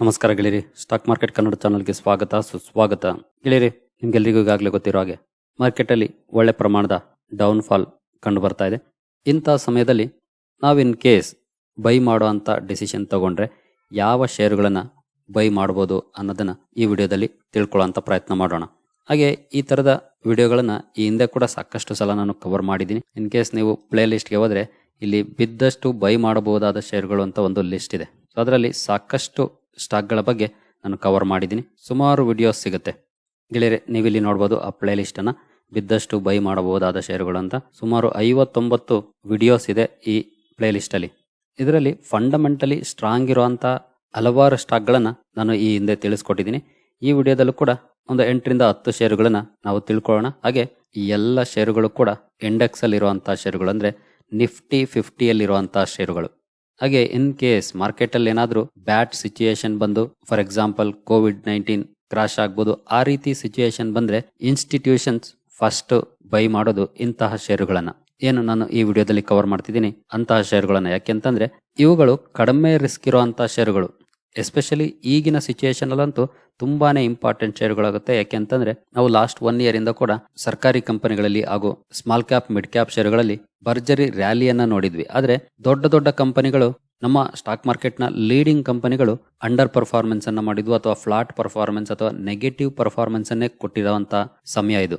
ನಮಸ್ಕಾರ ಗೆಳೆಯರಿ. Stock market Kannada ಚಾನಲ್ಗೆ ಸ್ವಾಗತ, ಸುಸ್ವಾಗತ. ಗೆಳೆಯರಿ ನಿಮ್ಗೆಲ್ಲರಿಗೂ ಈಗಾಗಲೇ ಗೊತ್ತಿರೋ ಹಾಗೆ ಮಾರ್ಕೆಟಲ್ಲಿ ಒಳ್ಳೆ ಪ್ರಮಾಣದ ಡೌನ್ ಫಾಲ್ ಕಂಡು ಬರ್ತಾ ಇದೆ. ಇಂಥ ಸಮಯದಲ್ಲಿ ನಾವು ಇನ್ ಕೇಸ್ ಬೈ ಮಾಡೋ ಅಂತ ಡಿಸಿಷನ್ ತಗೊಂಡ್ರೆ ಯಾವ ಶೇರುಗಳನ್ನು ಬೈ ಮಾಡ್ಬೋದು ಅನ್ನೋದನ್ನು ಈ ವಿಡಿಯೋದಲ್ಲಿ ತಿಳ್ಕೊಳ್ಳೋಂಥ ಪ್ರಯತ್ನ ಮಾಡೋಣ. ಹಾಗೆ ಈ ಥರದ ವಿಡಿಯೋಗಳನ್ನು ಈ ಹಿಂದೆ ಕೂಡ ಸಾಕಷ್ಟು ಸಲ ನಾನು ಕವರ್ ಮಾಡಿದ್ದೀನಿ. ಇನ್ ಕೇಸ್ ನೀವು ಪ್ಲೇ ಲಿಸ್ಟ್ಗೆ ಹೋದರೆ ಇಲ್ಲಿ ಬಿದ್ದಷ್ಟು ಬೈ ಮಾಡಬಹುದಾದ ಶೇರುಗಳು ಅಂತ ಒಂದು ಲಿಸ್ಟ್ ಇದೆ. ಸೊ ಅದರಲ್ಲಿ ಸಾಕಷ್ಟು ಸ್ಟಾಕ್ಗಳ ಬಗ್ಗೆ ನಾನು ಕವರ್ ಮಾಡಿದ್ದೀನಿ. ಸುಮಾರು ವಿಡಿಯೋಸ್ ಸಿಗುತ್ತೆ. ಗೆಳೆಯರೆ, ನೀವಿಲ್ಲಿ ನೋಡ್ಬೋದು ಆ ಪ್ಲೇ ಲಿಸ್ಟನ್ನು ಬಿದ್ದಷ್ಟು ಬೈ ಮಾಡಬಹುದಾದ ಶೇರುಗಳು ಅಂತ. ಸುಮಾರು ಐವತ್ತೊಂಬತ್ತು ವಿಡಿಯೋಸ್ ಇದೆ ಈ ಪ್ಲೇ ಲಿಸ್ಟಲ್ಲಿ ಇದರಲ್ಲಿ ಫಂಡಮೆಂಟಲಿ ಸ್ಟ್ರಾಂಗ್ ಇರುವಂಥ ಹಲವಾರು ಸ್ಟಾಕ್ಗಳನ್ನು ನಾನು ಈ ಹಿಂದೆ ತಿಳಿಸ್ಕೊಟ್ಟಿದ್ದೀನಿ. ಈ ವಿಡಿಯೋದಲ್ಲೂ ಕೂಡ ಒಂದು ಎಂಟರಿಂದ ಹತ್ತು ಶೇರುಗಳನ್ನು ನಾವು ತಿಳ್ಕೊಳ್ಳೋಣ. ಹಾಗೆ ಈ ಎಲ್ಲ ಶೇರುಗಳು ಕೂಡ ಇಂಡೆಕ್ಸ್ ಅಲ್ಲಿ ಇರುವಂತಹ ಶೇರುಗಳು ಅಂದರೆ ನಿಫ್ಟಿ ಫಿಫ್ಟಿಯಲ್ಲಿರುವಂಥ ಶೇರುಗಳು ಹಾಗೆ ಇನ್ ಕೇಸ್ ಮಾರ್ಕೆಟಲ್ಲಿ ಏನಾದರೂ ಬ್ಯಾಡ್ ಸಿಚುಯೇಷನ್ ಬಂದು for example Covid nineteen crash ಆಗ್ಬೋದು, ಆ ರೀತಿ ಸಿಚುಯೇಷನ್ ಬಂದ್ರೆ ಇನ್ಸ್ಟಿಟ್ಯೂಷನ್ಸ್ ಫಸ್ಟ್ ಬೈ ಮಾಡೋದು ಇಂತಹ ಶೇರುಗಳನ್ನ ಏನು ನಾನು ಈ ವಿಡಿಯೋದಲ್ಲಿ ಕವರ್ ಮಾಡ್ತಿದ್ದೀನಿ ಅಂತಹ ಶೇರುಗಳನ್ನ ಯಾಕೆಂತಂದ್ರೆ ಇವುಗಳು ಕಡಿಮೆ ರಿಸ್ಕ್ ಇರುವಂತಹ ಶೇರುಗಳು ಎಸ್ಪೆಷಲಿ ಈಗಿನ ಸಿಚುಯೇಷನಲ್ಲಂತೂ ತುಂಬಾನೇ ಇಂಪಾರ್ಟೆಂಟ್ ಶೇರುಗಳಾಗುತ್ತೆ ಯಾಕೆಂತಂದ್ರೆ ನಾವು ಲಾಸ್ಟ್ ಒನ್ ಇಯರ್ ಇಂದ ಕೂಡ ಸರ್ಕಾರಿ ಕಂಪನಿಗಳಲ್ಲಿ ಹಾಗೂ ಸ್ಮಾಲ್ ಕ್ಯಾಪ್ ಮಿಡ್ ಕ್ಯಾಪ್ ಶೇರುಗಳಲ್ಲಿ ಭರ್ಜರಿ ರ್ಯಾಲಿಯನ್ನ ನೋಡಿದ್ವಿ. ಆದ್ರೆ ದೊಡ್ಡ ದೊಡ್ಡ ಕಂಪನಿಗಳು, ನಮ್ಮ ಸ್ಟಾಕ್ ಮಾರ್ಕೆಟ್ನ ಲೀಡಿಂಗ್ ಕಂಪನಿಗಳು ಅಂಡರ್ ಪರ್ಫಾರ್ಮೆನ್ಸ್ ಅನ್ನ ಮಾಡಿದ್ವು ಅಥವಾ ಫ್ಲಾಟ್ ಪರ್ಫಾರ್ಮೆನ್ಸ್ ಅಥವಾ ನೆಗೆಟಿವ್ ಪರ್ಫಾರ್ಮೆನ್ಸ್ ಅನ್ನೇ ಕೊಟ್ಟಿರುವಂತ ಸಮಯ ಇದು.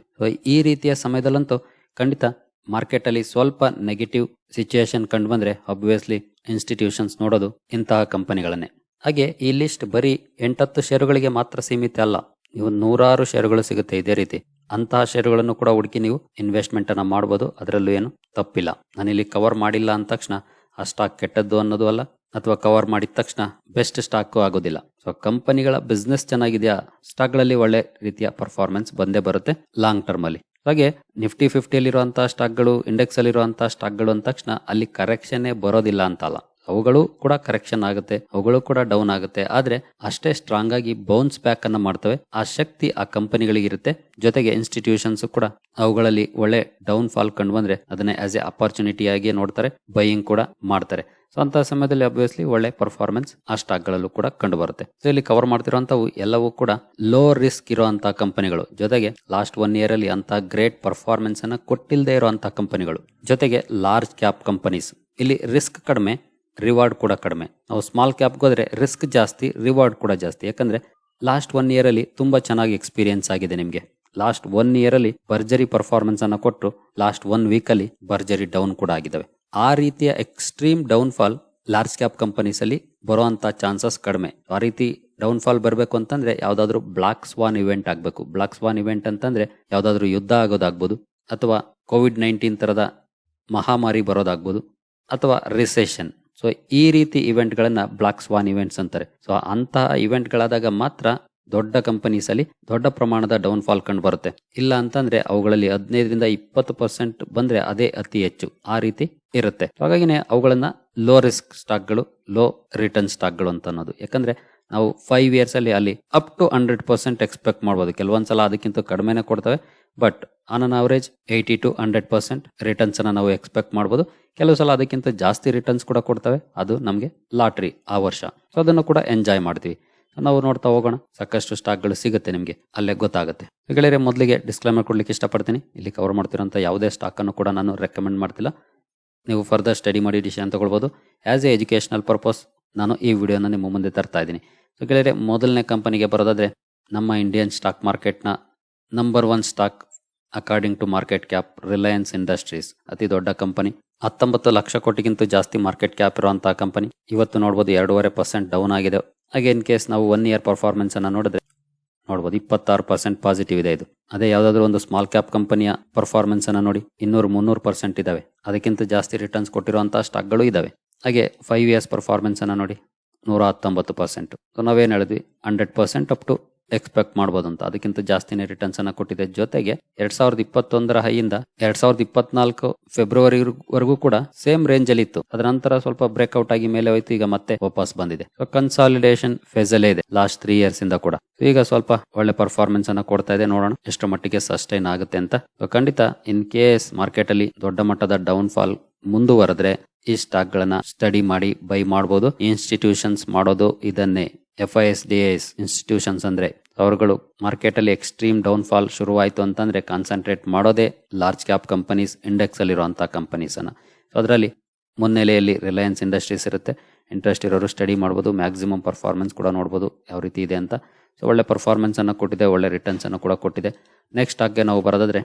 ಈ ರೀತಿಯ ಸಮಯದಲ್ಲಂತೂ ಖಂಡಿತ ಮಾರ್ಕೆಟ್ ಅಲ್ಲಿ ಸ್ವಲ್ಪ ನೆಗೆಟಿವ್ ಸಿಚುಯೇಷನ್ ಕಂಡು ಬಂದ್ರೆ ಅಬ್ವಿಯಸ್ಲಿ ಇನ್ಸ್ಟಿಟ್ಯೂಷನ್ಸ್ ನೋಡೋದು ಇಂತಹ ಕಂಪನಿಗಳನ್ನೇ. ಹಾಗೆ ಈ ಲಿಸ್ಟ್ ಬರೀ ಎಂಟತ್ತು ಷೇರುಗಳಿಗೆ ಮಾತ್ರ ಸೀಮಿತ ಅಲ್ಲ ನೀವು ನೂರಾರು ಷೇರುಗಳು ಸಿಗುತ್ತೆ ಇದೇ ರೀತಿ. ಅಂತಹ ಷೇರುಗಳನ್ನು ಕೂಡ ಹುಡುಕಿ ನೀವು ಇನ್ವೆಸ್ಟ್ಮೆಂಟ್ ಅನ್ನ ಮಾಡಬಹುದು ಅದರಲ್ಲೂ ಏನು ತಪ್ಪಿಲ್ಲ. ನಾನಿಲ್ಲಿ ಕವರ್ ಮಾಡಿಲ್ಲ ಅಂದ ತಕ್ಷಣ ಆ ಸ್ಟಾಕ್ ಕೆಟ್ಟದ್ದು ಅನ್ನೋದು ಅಲ್ಲ, ಅಥವಾ ಕವರ್ ಮಾಡಿದ ತಕ್ಷಣ ಬೆಸ್ಟ್ ಸ್ಟಾಕ್ ಆಗೋದಿಲ್ಲ. ಸೊ ಕಂಪನಿಗಳ ಬಿಸ್ನೆಸ್ ಚೆನ್ನಾಗಿದೆಯಾ ಸ್ಟಾಕ್ಗಳಲ್ಲಿ ಒಳ್ಳೆ ರೀತಿಯ ಪರ್ಫಾರ್ಮೆನ್ಸ್ ಬಂದೇ ಬರುತ್ತೆ ಲಾಂಗ್ ಟರ್ಮ್ ಅಲ್ಲಿ. ಹಾಗೆ ನಿಫ್ಟಿ ಫಿಫ್ಟಿಯಲ್ಲಿರುವಂತಹ ಸ್ಟಾಕ್ಗಳು ಇಂಡೆಕ್ಸ್ ಅಲ್ಲಿರುವಂತಹ ಸ್ಟಾಕ್ಗಳು ಅಂದ ತಕ್ಷಣ ಅಲ್ಲಿ ಕರೆಕ್ಷನ್ ಬರೋದಿಲ್ಲ ಅಂತಲ್ಲ. ಅವುಗಳು ಕೂಡ ಕರೆಕ್ಷನ್ ಆಗುತ್ತೆ, ಅವುಗಳು ಕೂಡ ಡೌನ್ ಆಗುತ್ತೆ. ಆದ್ರೆ ಅಷ್ಟೇ ಸ್ಟ್ರಾಂಗ್ ಆಗಿ ಬೌನ್ಸ್ ಬ್ಯಾಕ್ ಅನ್ನ ಮಾಡ್ತವೆ. ಆ ಶಕ್ತಿ ಆ ಕಂಪನಿಗಳಿಗೆ ಇರುತ್ತೆ. ಜೊತೆಗೆ ಇನ್ಸ್ಟಿಟ್ಯೂಷನ್ಸ್ ಕೂಡ ಅವುಗಳಲ್ಲಿ ಒಳ್ಳೆ ಡೌನ್ ಫಾಲ್ ಕಂಡು ಬಂದ್ರೆ ಅದನ್ನ ಆಸ್ ಎ ಅಪರ್ಚುನಿಟಿ ಆಗಿ ನೋಡ್ತಾರೆ ಬೈಯಿಂಗ್ ಕೂಡ ಮಾಡ್ತಾರೆ. ಸೊ ಅಂತ ಸಮಯದಲ್ಲಿ ಅಬ್ವಿಯಸ್ಲಿ ಒಳ್ಳೆ ಪರ್ಫಾರ್ಮೆನ್ಸ್ ಆ ಸ್ಟಾಕ್ ಗಳಲ್ಲೂ ಕೂಡ ಕಂಡು ಬರುತ್ತೆ. ಸೊ ಇಲ್ಲಿ ಕವರ್ ಮಾಡ್ತಿರುವಂತವು ಎಲ್ಲವೂ ಕೂಡ ಲೋ ರಿಸ್ಕ್ ಇರುವಂತಹ ಕಂಪನಿಗಳು ಜೊತೆಗೆ ಲಾಸ್ಟ್ ಒನ್ ಇಯರ್ ಅಲ್ಲಿ ಅಂತ ಗ್ರೇಟ್ ಪರ್ಫಾರ್ಮೆನ್ಸ್ ಅನ್ನ ಕೊಟ್ಟಿಲ್ಲದೆ ಇರುವಂತಹ ಕಂಪನಿಗಳು ಜೊತೆಗೆ ಲಾರ್ಜ್ ಕ್ಯಾಪ್ ಕಂಪನೀಸ್ ಇಲ್ಲಿ ರಿಸ್ಕ್ ಕಡಿಮೆ ರಿವಾರ್ಡ್ ಕೂಡ ಕಡಿಮೆ. ನಾವು ಸ್ಮಾಲ್ ಕ್ಯಾಪ್ಗೆ ಹೋದರೆ ರಿಸ್ಕ್ ಜಾಸ್ತಿ ರಿವಾರ್ಡ್ ಕೂಡ ಜಾಸ್ತಿ. ಯಾಕಂದ್ರೆ ಲಾಸ್ಟ್ ಒನ್ ಇಯರಲ್ಲಿ ತುಂಬ ಚೆನ್ನಾಗಿ ಎಕ್ಸ್ಪೀರಿಯನ್ಸ್ ಆಗಿದೆ ನಿಮಗೆ. ಲಾಸ್ಟ್ ಒನ್ ಇಯರಲ್ಲಿ ಭರ್ಜರಿ ಪರ್ಫಾರ್ಮೆನ್ಸ್ ಅನ್ನು ಕೊಟ್ಟು ಲಾಸ್ಟ್ ಒನ್ ವೀಕಲ್ಲಿ ಭರ್ಜರಿ ಡೌನ್ ಕೂಡ ಆಗಿದ್ದಾವೆ. ಆ ರೀತಿಯ extreme down fall large cap companies ಅಲ್ಲಿ ಬರುವಂತ ಚಾನ್ಸಸ್ ಕಡಿಮೆ. ಆ ರೀತಿ ಡೌನ್ ಫಾಲ್ ಬರಬೇಕು ಅಂತಂದ್ರೆ ಯಾವುದಾದ್ರೂ ಬ್ಲಾಕ್ ಸ್ವಾನ್ ಇವೆಂಟ್ ಆಗಬೇಕು. ಬ್ಲಾಕ್ ಸ್ವಾನ್ ಇವೆಂಟ್ ಅಂತಂದ್ರೆ ಯಾವುದಾದ್ರೂ ಯುದ್ಧ ಆಗೋದಾಗ್ಬೋದು, ಅಥವಾ ಕೋವಿಡ್ ನೈನ್ಟೀನ್ ತರದ ಮಹಾಮಾರಿ ಬರೋದಾಗ್ಬೋದು, ಅಥವಾ ರಿಸೆಷನ್ ಸೊ ಈ ರೀತಿ ಇವೆಂಟ್ಗಳನ್ನ ಬ್ಲಾಕ್ ಸ್ವಾನ್ ಇವೆಂಟ್ಸ್ ಅಂತಾರೆ. ಸೊ ಅಂತಹ ಇವೆಂಟ್ಗಳಾದಾಗ ಮಾತ್ರ ದೊಡ್ಡ ಕಂಪನೀಸ್ ಅಲ್ಲಿ ದೊಡ್ಡ ಪ್ರಮಾಣದ ಡೌನ್ ಫಾಲ್ ಕಂಡು ಬರುತ್ತೆ. ಇಲ್ಲ ಅಂತಂದ್ರೆ ಅವುಗಳಲ್ಲಿ ಹದಿನೈದರಿಂದ ಇಪ್ಪತ್ತು ಪರ್ಸೆಂಟ್ ಬಂದ್ರೆ ಅದೇ ಅತಿ ಹೆಚ್ಚು ಆ ರೀತಿ ಇರುತ್ತೆ. ಹಾಗಾಗಿನೇ ಅವುಗಳನ್ನ ಲೋ ರಿಸ್ಕ್ ಸ್ಟಾಕ್ಗಳು ಲೋ ರಿಟರ್ನ್ ಸ್ಟಾಕ್ಗಳು ಅಂತ ಅನ್ನೋದು. ಯಾಕಂದ್ರೆ ನಾವು ಫೈವ್ ಇಯರ್ಸ್ ಅಲ್ಲಿ ಅಲ್ಲಿ up to hundred percent expect ಮಾಡ್ಬೋದು. ಕೆಲವೊಂದ್ಸಲ ಅದಕ್ಕಿಂತ ಕಡಿಮೆನೆ ಕೊಡ್ತವೆ but on an average eighty to hundred percent returns ಅನ್ನ ನಾವು ಎಕ್ಸ್ಪೆಕ್ಟ್ ಮಾಡ್ಬೋದು. ಕೆಲವು ಸಲ ಅದಕ್ಕಿಂತ ಜಾಸ್ತಿ ರಿಟರ್ನ್ಸ್ ಕೂಡ ಕೊಡ್ತವೆ. ಅದು ನಮಗೆ ಲಾಟ್ರಿ ಆ ವರ್ಷ. ಸೊ ಅದನ್ನು ಕೂಡ ಎಂಜಾಯ್ ಮಾಡ್ತೀವಿ. ನಾವು ನೋಡ್ತಾ ಹೋಗೋಣ. ಸಾಕಷ್ಟು ಸ್ಟಾಕ್ಗಳು ಸಿಗುತ್ತೆ ನಿಮಗೆ. ಅಲ್ಲೇ ಗೊತ್ತಾಗುತ್ತೆ. ಗೆಳೆಯರೇ, ಮೊದಲಿಗೆ ಡಿಸ್ಕ್ಲೈಮರ್ ಕೊಡ್ಲಿಕ್ಕೆ ಇಷ್ಟಪಡ್ತೀನಿ. ಇಲ್ಲಿ ಕವರ್ ಮಾಡ್ತಿರೋಂಥ ಯಾವುದೇ ಸ್ಟಾಕ್ ಅನ್ನು ಕೂಡ ನಾನು ರೆಕಮೆಂಡ್ ಮಾಡ್ತಿಲ್ಲ. ನೀವು ಫರ್ದರ್ ಸ್ಟಡಿ ಮಾಡಿ ಡಿಸಿಷನ್ ತಗೊಳ್ಬೋದು. ಆಸ್ ಎ ಎಜುಕೇಷನಲ್ ಪರ್ಪಸ್ ನಾನು ಈ ವಿಡಿಯೋನ ನಿಮ್ಮ ಮುಂದೆ ತರ್ತಾ ಇದ್ದೀನಿ. ಸೊ ಗೆಳೆಯರೇ, ಮೊದಲನೇ ಕಂಪನಿಗೆ ಬರೋದಾದ್ರೆ ನಮ್ಮ Indian stock ಮಾರ್ಕೆಟ್ನ number one stock according to market cap Reliance Industries ಅತಿ ದೊಡ್ಡ ಕಂಪನಿ. ಹತ್ತೊಂಬತ್ತು ಲಕ್ಷ ಕೋಟಿಗಿಂತ ಜಾಸ್ತಿ ಮಾರ್ಕೆಟ್ ಕ್ಯಾಪ್ ಇರುವಂತಹ ಕಂಪನಿ. ಇವತ್ತು ನೋಡ್ಬೋದು ಎರಡೂವರೆ ಪರ್ಸೆಂಟ್ ಡೌನ್ ಆಗಿದೆ. ಹಾಗೆ ಇನ್ ಕೇಸ್ ನಾವು ಒನ್ ಇಯರ್ ಪರ್ಫಾರ್ಮೆನ್ಸ್ ಅನ್ನ ನೋಡಿದ್ರೆ ನೋಡ್ಬೋದು ಇಪ್ಪತ್ತಾರು ಪರ್ಸೆಂಟ್ ಪಾಸಿಟಿವ್ ಇದೆ ಇದು. ಅದೇ ಯಾವ್ದಾದ್ರು ಒಂದು ಸ್ಮಾಲ್ ಕ್ಯಾಪ್ ಕಂಪನಿಯ ಪರ್ಫಾರ್ಮೆನ್ಸ್ ಅನ್ನ ನೋಡಿ. ಇನ್ನೂರು ಮುನ್ನೂರು ಪರ್ಸೆಂಟ್ ಇದಾವೆ. ಅದಕ್ಕಿಂತ ಜಾಸ್ತಿ ರಿಟರ್ನ್ಸ್ ಕೊಟ್ಟಿರುವಂತಹ ಸ್ಟಾಕ್ಗಳು ಇದಾವೆ. ಹಾಗೆ ಫೈವ್ ಇಯರ್ಸ್ ಪರ್ಫಾರ್ಮೆನ್ಸ್ ಅನ್ನ ನೋಡಿ ನೂರ ಹತ್ತೊಂಬತ್ತು ಪರ್ಸೆಂಟ್ ಸೊ ನಾವೇನು ಹೇಳಿದ್ವಿ? Hundred percent up to expect ಮಾಡ್ಬೋದು ಅಂತ ಅದಕ್ಕಿಂತ ಜಾಸ್ತಿನೇ ರಿಟರ್ನ್ಸ್ ಅನ್ನ ಕೊಟ್ಟಿದೆ. ಜೊತೆಗೆ ಎರಡ್ ಸಾವಿರದ ಇಪ್ಪತ್ತೊಂದರ ಹೈಯಿಂದ ಎರಡ್ ಸಾವಿರದ ಇಪ್ಪತ್ನಾಲ್ಕು ಫೆಬ್ರವರಿ ವರೆಗೂ ಕೂಡ ಸೇಮ್ ರೇಂಜ್ ಅಲ್ಲಿ ಇತ್ತು. ಅದರ ನಂತರ ಸ್ವಲ್ಪ ಬ್ರೇಕ್ಔಟ್ ಆಗಿ ಮೇಲೆ ಹೋಯ್ತು. ಈಗ ಮತ್ತೆ ವಾಪಸ್ ಬಂದಿದೆ. ಸೊ ಕನ್ಸಾಲಿಡೇಷನ್ ಫೇಸ್ ಇದೆ. ಲಾಸ್ಟ್ ತ್ರೀ ಇಯರ್ಸ್ ಇಂದ ಕೂಡ. ಈಗ ಸ್ವಲ್ಪ ಒಳ್ಳೆ ಪರ್ಫಾರ್ಮೆನ್ಸ್ ಅನ್ನ ಕೊಡ್ತಾ ಇದೆ. ನೋಡೋಣ ಎಷ್ಟು ಮಟ್ಟಿಗೆ ಸಸ್ಟೈನ್ ಆಗುತ್ತೆ ಅಂತ. ಖಂಡಿತ ಇನ್ ಕೇಸ್ ಮಾರ್ಕೆಟ್ ಅಲ್ಲಿ ದೊಡ್ಡ ಮಟ್ಟದ ಡೌನ್ ಫಾಲ್ ಮುಂದುವರೆದ್ರೆ ಈ ಸ್ಟಾಕ್ ಗಳನ್ನ ಸ್ಟಡಿ ಮಾಡಿ ಬೈ ಮಾಡಬಹುದು ಇನ್ಸ್ಟಿಟ್ಯೂಷನ್ಸ್ ಮಾಡೋದು ಇದನ್ನೇ. F I S D S institutions ಅಂದರೆ ಅವರುಗಳು ಮಾರ್ಕೆಟಲ್ಲಿ ಎಕ್ಸ್ಟ್ರೀಮ್ ಡೌನ್ ಫಾಲ್ ಶುರುವಾಯಿತು ಅಂತಂದರೆ ಕಾನ್ಸಂಟ್ರೇಟ್ ಮಾಡೋದೇ ಲಾರ್ಜ್ ಕ್ಯಾಪ್ ಕಂಪನೀಸ್ ಇಂಡೆಕ್ಸ್ ಕಂಪನೀಸನ್ನು ಸೊ ಅದರಲ್ಲಿ ಮುನ್ನೆಲೆಯಲ್ಲಿ ರಿಲಯನ್ಸ್ ಇಂಡಸ್ಟ್ರೀಸ್ ಇರುತ್ತೆ. ಇಂಟ್ರೆಸ್ಟ್ ಇರೋರು ಸ್ಟಡಿ ಮಾಡ್ಬೋದು ಮ್ಯಾಕ್ಸಿಮಮ್ ಪರ್ಫಾರ್ಮೆನ್ಸ್ ಕೂಡ ನೋಡ್ಬೋದು, ಯಾವ ರೀತಿ ಇದೆ ಅಂತ. ಸೊ ಒಳ್ಳೆ ಪರ್ಫಾರ್ಮೆನ್ಸನ್ನು ಕೊಟ್ಟಿದೆ, ಒಳ್ಳೆ ರಿಟರ್ನ್ಸನ್ನು ಕೂಡ ಕೊಟ್ಟಿದೆ. ನೆಕ್ಸ್ಟ್ ಆಗ್ಗೆ ನಾವು ಬರೋದಾದರೆ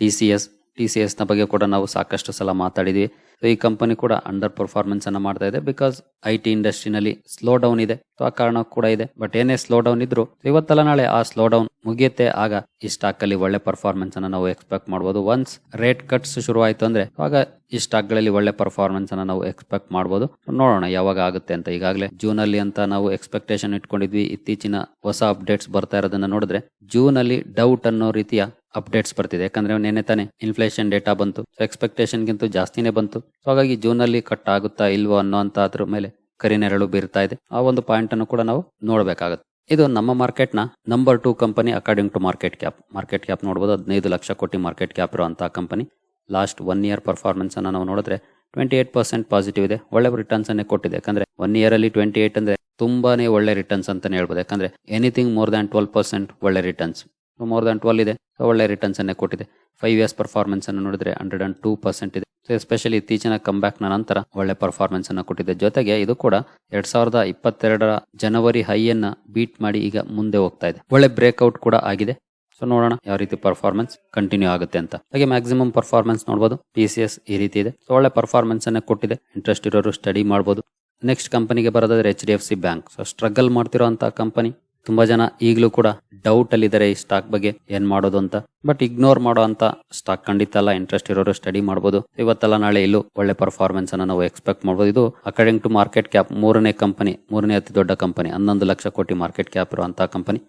T C S T C ಎಸ್ನ ಬಗ್ಗೆ ಕೂಡ ನಾವು ಸಾಕಷ್ಟು ಸಲ ಮಾತಾಡಿದ್ವಿ. ಸೊ ಈ ಕಂಪನಿ ಕೂಡ ಅಂಡರ್ ಪರ್ಫಾರ್ಮೆನ್ಸ್ ಅನ್ನ ಮಾಡ್ತಾ ಇದೆ ಬಿಕಾಸ್ ಐ ಟಿ ಇಂಡಸ್ಟ್ರಿನಲ್ಲಿ ಸ್ಲೋ ಡೌನ್ ಇದೆ. ಸೊ ಆ ಕಾರಣ ಕೂಡ ಇದೆ. ಬಟ್ ಏನೇ ಸ್ಲೋ ಡೌನ್ ಇದ್ರು ಇವತ್ತಲ್ಲ ನಾಳೆ ಆ ಸ್ಲೋ ಡೌನ್ ಮುಗಿಯುತ್ತೆ. ಆಗ ಈ ಸ್ಟಾಕ್ ಅಲ್ಲಿ ಒಳ್ಳೆ ಪರ್ಫಾರ್ಮೆನ್ಸ್ ಅನ್ನ ನಾವು ಎಕ್ಸ್ಪೆಕ್ಟ್ ಮಾಡಬಹುದು ಒನ್ಸ್ ರೇಟ್ ಕಟ್ಸ್ ಶುರು ಆಯ್ತು ಅಂದ್ರೆ ಆಗ ಈ ಸ್ಟಾಕ್ಗಳಲ್ಲಿ ಒಳ್ಳೆ ಪರ್ಫಾರ್ಮೆನ್ಸ್ ಅನ್ನ ನಾವು ಎಕ್ಸ್ಪೆಕ್ಟ್ ಮಾಡಬಹುದು ನೋಡೋಣ ಯಾವಾಗ ಆಗುತ್ತೆ ಅಂತ. ಈಗಾಗಲೇ ಜೂನ್ ಅಲ್ಲಿ ಅಂತ ನಾವು ಎಕ್ಸ್ಪೆಕ್ಟೇಷನ್ ಇಟ್ಕೊಂಡಿದ್ವಿ. ಇತ್ತೀಚಿನ ಹೊಸ ಅಪ್ಡೇಟ್ಸ್ ಬರ್ತಾ ಇರೋದನ್ನ ನೋಡಿದ್ರೆ ಜೂನ್ ಅಲ್ಲಿ ಡೌಟ್ ಅನ್ನೋ ರೀತಿಯ ಅಪ್ಡೇಟ್ಸ್ ಬರ್ತಿದೆ. ಯಾಕಂದ್ರೆ ನೆನೆ ತಾನೆ ಇನ್ಫ್ಲೇಷನ್ ಡೇಟಾ ಬಂತು. ಸೊ ಎಕ್ಸ್ಪೆಕ್ಟೇಷನ್ ಗಿಂತ ಜಾಸ್ತಿನೇ ಬಂತು. ಸೊ ಹಾಗಾಗಿ ಜೂನ್ ಅಲ್ಲಿ ಕಟ್ ಆಗುತ್ತಾ ಇಲ್ವೋ ಅನ್ನೋ ಅಂತ ಅದ್ರ ಮೇಲೆ ಕರಿನೆರಳು ಬೀರ್ತಾ ಇದೆ. ಆ ಒಂದು ಪಾಯಿಂಟ್ ಅನ್ನು ಕೂಡ ನಾವು ನೋಡಬೇಕಾಗುತ್ತೆ. ಇದು ನಮ್ಮ ಮಾರ್ಕೆಟ್ನ number two company according to market cap market cap ನೋಡಬಹುದು ಹದಿನೈದು ಲಕ್ಷ ಕೋಟಿ ಮಾರ್ಕೆಟ್ ಕ್ಯಾಪ್ ಇರುವಂತಹ company last one year performance ಅನ್ನ ನಾವು ನೋಡಿದ್ರೆ ಟ್ವೆಂಟಿ ಏಟ್ ಪರ್ಸೆಂಟ್ ಪಾಸಿಟಿವ್ ಇದೆ. ಒಳ್ಳೆ ರಿಟರ್ನ್ಸ್ ಅನ್ನೇ ಕೊಟ್ಟಿದೆ. ಯಾಕಂದ್ರೆ ಒನ್ ಇಯರ್ ಅಲ್ಲಿ ಟ್ವೆಂಟಿ ಏಟ್ ಅಂದ್ರೆ ತುಂಬಾನೇ ಒಳ್ಳೆ ರಿಟರ್ನ್ಸ್ ಅಂತಾನೆ ಹೇಳ್ಬೋದು. ಯಾಕಂದ್ರೆ anything more than twelve percent ಒಳ್ಳೆ ರಿಟರ್ನ್ಸ್ ಮೋರ್ ದನ್ ಟ್ವೆಲ್ ಇದೆ. ಸೊ ಒಳ್ಳೆ ರಿಟರ್ನ್ಸ್ ಅನ್ನೇ ಕೊಟ್ಟಿದೆ. ಫೈವ್ ಇಯರ್ಸ್ ಪರ್ಫಾರ್ಮೆನ್ಸ್ ಅನ್ನು ನೋಡಿದ್ರೆ ಹಂಡ್ರೆಡ್ ಅಂಡ್ ಟೂ ಪರ್ಸೆಂಟ್ ಇದೆ. ಸೊ ಎಸ್ಪೆಷಲಿ ಇತ್ತೀಚಿನ ಕಂಬ್ಯಾಕ್ನ ನಂತರ ಒಳ್ಳೆ ಪರ್ಫಾರ್ಮೆನ್ಸ್ ಅನ್ನು ಕೊಟ್ಟಿದೆ. ಜೊತೆಗೆ ಇದು ಕೂಡ ಎರಡ್ ಸಾವಿರದ ಇಪ್ಪತ್ತೆರಡರ ಜನವರಿ ಹೈ ಅನ್ನ ಬೀಟ್ ಮಾಡಿ ಈಗ ಮುಂದೆ ಹೋಗ್ತಾ ಇದೆ. ಒಳ್ಳೆ ಬ್ರೇಕ್ಔಟ್ ಕೂಡ ಆಗಿದೆ. ಸೊ ನೋಡೋಣ ಯಾವ ರೀತಿ ಪರ್ಫಾರ್ಮೆನ್ಸ್ ಕಂಟಿನ್ಯೂ ಆಗುತ್ತೆ ಅಂತ. ಹಾಗೆ ಮ್ಯಾಕ್ಸಿಮಮ್ ಪರ್ಫಾರ್ಮೆನ್ಸ್ ನೋಡಬಹುದು ಪಿ ಸಿ ಎಸ್ ಈ ರೀತಿ ಇದೆ. ಸೊ ಒಳ್ಳೆ ಪರ್ಫಾರ್ಮೆನ್ಸ್ ಅನ್ನ ಕೊಟ್ಟಿದೆ. ಇಂಟ್ರೆಸ್ಟ್ ಇರೋರು ಸ್ಟಡಿ ಮಾಡಬಹುದು ನೆಕ್ಸ್ಟ್ ಕಂಪನಿಗೆ ಬರೋದಾದ್ರೆ H D F C bank so struggle ಮಾಡ್ತಿರೋ ಕಂಪನಿ ತುಂಬಾ ಜನ ಈಗಲೂ ಕೂಡ ಡೌಟ್ ಅಲ್ಲಿ ಇದಾರೆ ಈ ಸ್ಟಾಕ್ ಬಗ್ಗೆ, ಏನ್ ಮಾಡೋದು ಅಂತ. ಬಟ್ ಇಗ್ನೋರ್ ಮಾಡೋ ಅಂತ ಸ್ಟಾಕ್ ಖಂಡಿತ ಅಲ್ಲ ಇಂಟ್ರೆಸ್ಟ್ ಇರೋರು ಸ್ಟಡಿ ಮಾಡಬಹುದು ಇವತ್ತಲ್ಲ ನಾಳೆ ಇಲ್ಲೂ ಒಳ್ಳೆ ಪರ್ಫಾರ್ಮೆನ್ಸ್ ಅನ್ನ ನಾವು ಎಕ್ಸ್ಪೆಕ್ಟ್ ಮಾಡಬಹುದು ಇದು ಅಕಾರ್ಡಿಂಗ್ ಟು ಮಾರ್ಕೆಟ್ ಕ್ಯಾಪ್ ಮೂರನೇ ಕಂಪನಿ ಮೂರನೇ ಅತಿ ದೊಡ್ಡ ಕಂಪನಿ ಹನ್ನೊಂದು ಲಕ್ಷ ಕೋಟಿ ಮಾರ್ಕೆಟ್ ಕ್ಯಾಪ್ ಇರುವಂತಹ ಕಂಪನಿ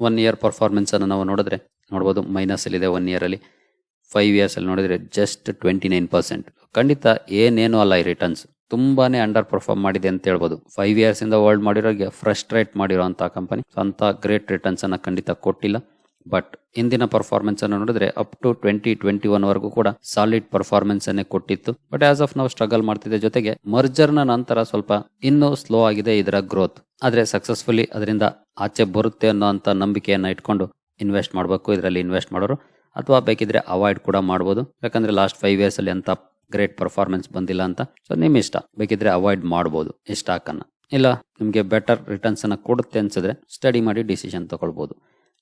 ಒನ್ ಇಯರ್ ಪರ್ಫಾರ್ಮೆನ್ಸ್ ಅನ್ನು ನಾವು ನೋಡಿದ್ರೆ ನೋಡಬಹುದು ಮೈನಸ್ ಅಲ್ಲಿ ಇದೆ ಒನ್ ಇಯರ್ ಅಲ್ಲಿ. ಫೈವ್ ಇಯರ್ಸ್ ಅಲ್ಲಿ ನೋಡಿದ್ರೆ ಜಸ್ಟ್ ಟ್ವೆಂಟಿ ನೈನ್ ಪರ್ಸೆಂಟ್ ಖಂಡಿತ ಏನೇನು ಅಲ್ಲ ಈ ರಿಟರ್ನ್ಸ್ ತುಂಬಾನೇ ಅಂಡರ್ ಪರ್ಫಾರ್ಮ್ ಮಾಡಿದೆ ಅಂತ ಹೇಳ್ಬೋದು. ಫೈವ್ ಇಯರ್ಸ್ ಇಂದ ವರ್ಲ್ಡ್ ಮಾಡಿರೋರಿಗೆ ಫ್ರಸ್ಟ್ರೇಟ್ ಮಾಡಿರುವಂತಹ ಕಂಪನಿ ಅಂತ ಗ್ರೇಟ್ ರಿಟರ್ನ್ಸ್ ಅನ್ನ ಖಂಡಿತ ಕೊಟ್ಟಿಲ್ಲ. ಬಟ್ ಇಂದಿನ ಪರ್ಫಾರ್ಮೆನ್ಸ್ ಅನ್ನು ನೋಡಿದ್ರೆ up to twenty twenty one ವರೆಗೂ ಕೂಡ ಸಾಲಿಡ್ ಪರ್ಫಾರ್ಮೆನ್ಸ್ ಅನ್ನೇ ಕೊಟ್ಟಿತ್ತು. ಬಟ್ ಆಸ್ ಆಫ್ ನಾವು ಸ್ಟ್ರಗಲ್ ಮಾಡ್ತಿದ್ದೆ ಜೊತೆಗೆ ಮರ್ಜರ್ನ ನಂತರ ಸ್ವಲ್ಪ ಇನ್ನೂ ಸ್ಲೋ ಆಗಿದೆ ಇದರ ಗ್ರೋತ್ ಆದ್ರೆ ಸಕ್ಸಸ್ಫುಲಿ ಅದರಿಂದ ಆಚೆ ಬರುತ್ತೆ ಅನ್ನೋ ಅಂತ ನಂಬಿಕೆಯನ್ನ ಇಟ್ಕೊಂಡು ಇನ್ವೆಸ್ಟ್ ಮಾಡಬೇಕು. ಇದರಲ್ಲಿ ಇನ್ವೆಸ್ಟ್ ಮಾಡೋರು. ಅಥವಾ ಬೇಕಿದ್ರೆ ಅವಾಯ್ಡ್ ಕೂಡ ಮಾಡಬಹುದು ಯಾಕಂದ್ರೆ ಲಾಸ್ಟ್ ಫೈವ್ ಇಯರ್ಸ್ ಅಲ್ಲಿ ಅಂತ ಗ್ರೇಟ್ ಪರ್ಫಾರ್ಮೆನ್ಸ್ ಬಂದಿಲ್ಲ ಅಂತ. ಸೊ ನಿಮ್ ಇಷ್ಟ. ಬೇಕಿದ್ರೆ ಅವಾಯ್ಡ್ ಮಾಡಬಹುದು ಈ ಸ್ಟಾಕ್ ಅನ್ನ ಇಲ್ಲ, ನಿಮ್ಗೆ ಬೆಟರ್ ರಿಟರ್ನ್ಸ್ ಅನ್ನ ಕೊಡುತ್ತೆ ಅನ್ಸಿದ್ರೆ ಸ್ಟಡಿ ಮಾಡಿ ಡಿಸಿಷನ್ ತಗೊಳ್ಬಹುದು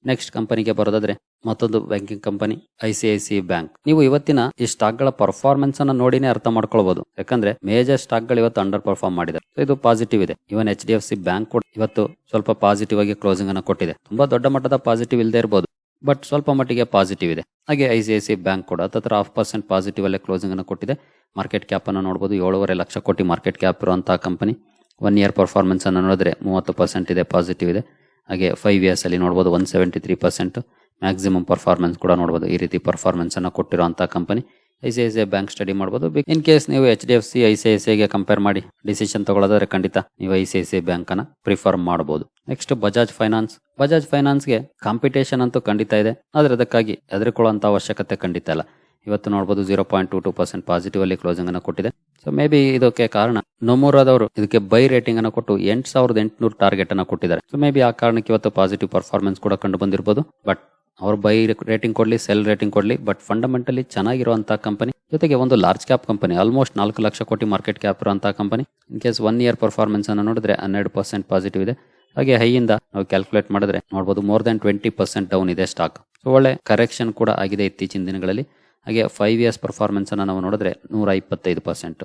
ನೆಕ್ಸ್ಟ್ ಕಂಪನಿಗೆ ಬರೋದಾದ್ರೆ ಮತ್ತೊಂದು banking company I C I C bank ನೀವು ಇವತ್ತಿನ ಈ ಸ್ಟಾಕ್ಗಳ ಪರ್ಫಾರ್ಮೆನ್ಸ್ ಅನ್ನ ನೋಡಿನೇ ಅರ್ಥ ಮಾಡ್ಕೊಳ್ಬಹುದು ಯಾಕಂದ್ರೆ ಮೇಜರ್ ಸ್ಟಾಕ್ಗಳು ಇವತ್ತು ಅಂಡರ್ ಪರ್ಫಾರ್ಮ್ ಮಾಡಿದೆ ಇದು ಪಾಸಿಟಿವ್ ಇದೆ. Even H D F C bank ಕೂಡ ಇವತ್ತು ಸ್ವಲ್ಪ ಪಾಸಿಟಿವ್ ಆಗಿ ಕ್ಲೋಸಿಂಗ್ ಅನ್ನ ಕೊಟ್ಟಿದೆ. ತುಂಬಾ ದೊಡ್ಡ ಮಟ್ಟದ ಪಾಸಿಟಿವ್ ಇಲ್ಲದೆ ಇರಬಹುದು ಬಟ್ ಸ್ವಲ್ಪ ಮಟ್ಟಿಗೆ ಪಾಸಿಟಿವ್ ಇದೆ. ಹಾಗೆ I C I C bank ಕೂಡ ಹತ್ರ ಹಾಫ್ ಪರ್ಸೆಂಟ್ ಪಾಸಿಟಿವ್ ಅಲ್ಲೇ ಕ್ಲೋಸಿಂಗ್ ಅನ್ನು ಕೊಟ್ಟಿದೆ. ಮಾರ್ಕೆಟ್ ಕ್ಯಾಪ್ ಅನ್ನು ನೋಡಬಹುದು ಏಳುವರೆ ಲಕ್ಷ ಕೋಟಿ ಮಾರ್ಕೆಟ್ ಕ್ಯಾಪ್ ಇರುವಂತಹ ಕಂಪನಿ ಒನ್ ಇಯರ್ ಪರ್ಫಾರ್ಮೆನ್ಸ್ ಅನ್ನು ನೋಡಿದ್ರೆ ಮೂವತ್ತು ಪರ್ಸೆಂಟ್ ಇದೆ ಪಾಸಿಟಿವ್ ಇದೆ. ಹಾಗೆ ಫೈವ್ ಇಯರ್ಸ್ ಅಲ್ಲಿ ನೋಡಬಹುದು one seventy three percent maximum performance ಕೂಡ ನೋಡಬಹುದು ಈ ರೀತಿ ಪರ್ಫಾರ್ಮೆನ್ಸ್ ಅನ್ನು ಕೊಟ್ಟಿರುವಂತಹ company I C I C bank study ಮಾಡಬಹುದು ಇನ್ ಕೇಸ್ ನೀವು H D F C, I C I C ಗೆ ಕಂಪೇರ್ ಮಾಡಿ ಡಿಸಿಷನ್ ತಗೊಳ್ಳೋದಾದ್ರೆ ಖಂಡಿತ ನೀವು I C I C bank ಅನ್ನ ಪ್ರಿಫರ್ ಮಾಡಬಹುದು ನೆಕ್ಸ್ಟ್ ಬಜಾಜ್ ಫೈನಾನ್ಸ್. ಬಜಾಜ್ ಫೈನಾನ್ಸ್ಗೆ ಕಾಂಪಿಟೇಷನ್ ಅಂತೂ ಖಂಡಿತ ಇದೆ. ಆದ್ರೆ ಅದಕ್ಕಾಗಿ ಎದುರುಕೊಳ್ಳುವಂತ ಅವಶ್ಯಕತೆ ಖಂಡಿತ ಇಲ್ಲ. ಇವತ್ತು ನೋಡಬಹುದು zero point two two percent positive ಅಲ್ಲಿ ಕ್ಲೋಸಿಂಗ್ ಅನ್ನು ಕೊಟ್ಟಿದೆ. ಸೊ ಮೇ ಬಿ ಇದಕ್ಕೆ ಕಾರಣ ನೊಮೂರಾದವರು ಇದಕ್ಕೆ ಬೈ ರೇಟಿಂಗ್ ಅನ್ನು ಕೊಟ್ಟು ಎಂಟು ಸಾವಿರದ ಎಂಟುನೂರು ಟಾರ್ಗೆಟ್ ಅನ್ನು ಕೊಟ್ಟಿದ್ದಾರೆ. ಸೊ ಮೇ ಬಿ ಆ ಕಾರಣಕ್ಕೆ ಇವತ್ತು ಪಾಸಿಟಿವ್ ಪರ್ಫಾರ್ಮೆನ್ಸ್ ಕೂಡ ಕಂಡು ಬಂದಿರಬಹುದು ಬಟ್ ಅವ್ರು ಬೈ ರೇಟಿಂಗ್ ಕೊಡ್ಲಿ ಸೆಲ್ ರೇಟಿಂಗ್ ಕೊಡ್ಲಿ ಬಟ್ ಫಂಡಮೆಂಟಲಿ ಚೆನ್ನಾಗಿರುವಂಥ ಕಂಪನಿ ಜೊತೆಗೆ ಒಂದು ಲಾರ್ಜ್ ಕ್ಯಾಪ್ ಕಂಪನಿ ಆಲ್ಮೋಸ್ಟ್ ನಾಲ್ಕು ಲಕ್ಷ ಕೋಟಿ ಮಾರ್ಕೆಟ್ ಕ್ಯಾಪ್ ಇರುವಂತಹ company in case one year performance ಅನ್ನು ನೋಡಿದ್ರೆ ಹನ್ನೆರಡು ಪರ್ಸೆಂಟ್ ಪಾಸಿಟಿವ್ ಇದೆ. ಹಾಗೆ ಹೈಯಿಂದ ನಾವು ಕ್ಯಾಲ್ಕುಲೇಟ್ ಮಾಡಿದ್ರೆ ನೋಡಬಹುದು more than twenty percent down ಇದೆ ಸ್ಟಾಕ್ ಸೊ ಒಳ್ಳೆ ಕರೆಕ್ಷನ್ ಕೂಡ ಆಗಿದೆ ಇತ್ತೀಚಿನ ದಿನಗಳಲ್ಲಿ. ಹಾಗೆ ಫೈವ್ ಇಯರ್ಸ್ ಪರ್ಫಾರ್ಮೆನ್ಸ್ ಅನ್ನು ನಾವು ನೋಡಿದ್ರೆ ನೂರ ಇಪ್ಪತ್ತೈದು ಪರ್ಸೆಂಟ್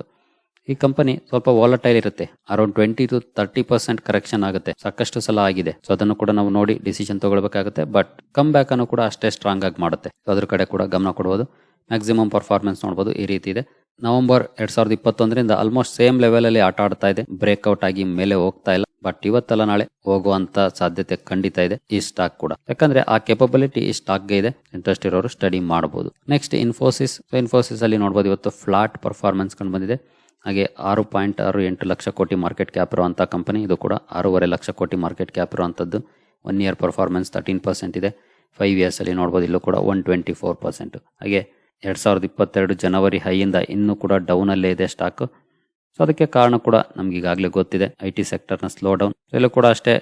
ಈ ಕಂಪನಿ ಸ್ವಲ್ಪ ವಾಲಟೈಲ್ ಇರುತ್ತೆ. Around twenty to thirty percent correction ಆಗುತ್ತೆ. ಸಾಕಷ್ಟು ಸಲ ಆಗಿದೆ. ಸೊ ಅದನ್ನು ಕೂಡ ನಾವು ನೋಡಿ ಡಿಸಿಷನ್ ತಗೊಳ್ಬೇಕಾಗುತ್ತೆ. ಬಟ್ ಕಮ್ ಬ್ಯಾಕ್ ಅನ್ನು ಕೂಡ ಅಷ್ಟೇ ಸ್ಟ್ರಾಂಗ್ ಆಗಿ ಮಾಡುತ್ತೆ. ಅದ್ರ ಕಡೆ ಕೂಡ ಗಮನ ಕೊಡಬಹುದು ಮ್ಯಾಕ್ಸಿಮಮ್ ಪರ್ಫಾರ್ಮೆನ್ಸ್ ನೋಡಬಹುದು ಈ ರೀತಿ ಇದೆ. ನವೆಂಬರ್ ಎರಡ್ ಸಾವಿರದ ಇಪ್ಪತ್ತೊಂದರಿಂದ ಆಲ್ಮೋಸ್ಟ್ ಸೇಮ್ ಲೆವೆಲ್ ಅಲ್ಲಿ ಆಟ ಆಡ್ತಾ ಇದೆ. ಬ್ರೇಕ್ಔಟ್ ಆಗಿ ಮೇಲೆ ಹೋಗ್ತಾ ಇಲ್ಲ. ಬಟ್ ಇವತ್ತಲ್ಲ ನಾಳೆ ಹೋಗುವಂತ ಸಾಧ್ಯತೆ ಖಂಡಿತ ಇದೆ. ಈ ಸ್ಟಾಕ್ ಕೂಡ. ಯಾಕಂದ್ರೆ ಆ ಕೆಪಬಿಲಿಟಿ ಈ ಸ್ಟಾಕ್ಗೆ ಇದೆ. ಇಂಟ್ರೆಸ್ಟ್ ಇರೋರು ಸ್ಟಡಿ ಮಾಡಬಹುದು ನೆಕ್ಸ್ಟ್ ಇನ್ಫೋಸಿಸ್ ಇನ್ಫೋಸಿಸ್ ಅಲ್ಲಿ ನೋಡಬಹುದು ಇವತ್ತು ಫ್ಲಾಟ್ ಪರ್ಫಾರ್ಮೆನ್ಸ್ ಕಂಡು ಬಂದಿದೆ. ಹಾಗೆ ಆರು ಪಾಯಿಂಟ್ ಆರು ಎಂಟು ಲಕ್ಷ ಕೋಟಿ ಮಾರ್ಕೆಟ್ ಕ್ಯಾಪ್ ಇರುವಂತಹ ಕಂಪನಿ ಇದು ಕೂಡ ಆರೂವರೆ ಲಕ್ಷ ಕೋಟಿ ಮಾರ್ಕೆಟ್ ಕ್ಯಾಪ್ ಇರುವಂತದ್ದು. One year performance thirteen percent ಇದೆ. ಫೈವ್ ಇಯರ್ಸ್ ಅಲ್ಲಿ ನೋಡಬಹುದು ಇಲ್ಲೂ ಕೂಡ ಒನ್ ಟ್ವೆಂಟಿ ಫೋರ್ ಪರ್ಸೆಂಟ್ ಹಾಗೆ ಎರಡು ಸಾವಿರದ ಇಪ್ಪತ್ತೆರಡು ಜನವರಿ ಹೈಯಿಂದ ಇನ್ನೂ ಕೂಡ ಡೌನ್ ಅಲ್ಲೇ ಇದೆ ಸ್ಟಾಕ್ ಸೊ ಅದಕ್ಕೆ ಕಾರಣ ಕೂಡ ನಮ್ಗೆ ಈಗಾಗಲೇ ಗೊತ್ತಿದೆ. ಐ ಟಿ ಸೆಕ್ಟರ್ನ ಸ್ಲೋ ಡೌನ್ ಇಲ್ಲೂ ಕೂಡ ಅಷ್ಟೇ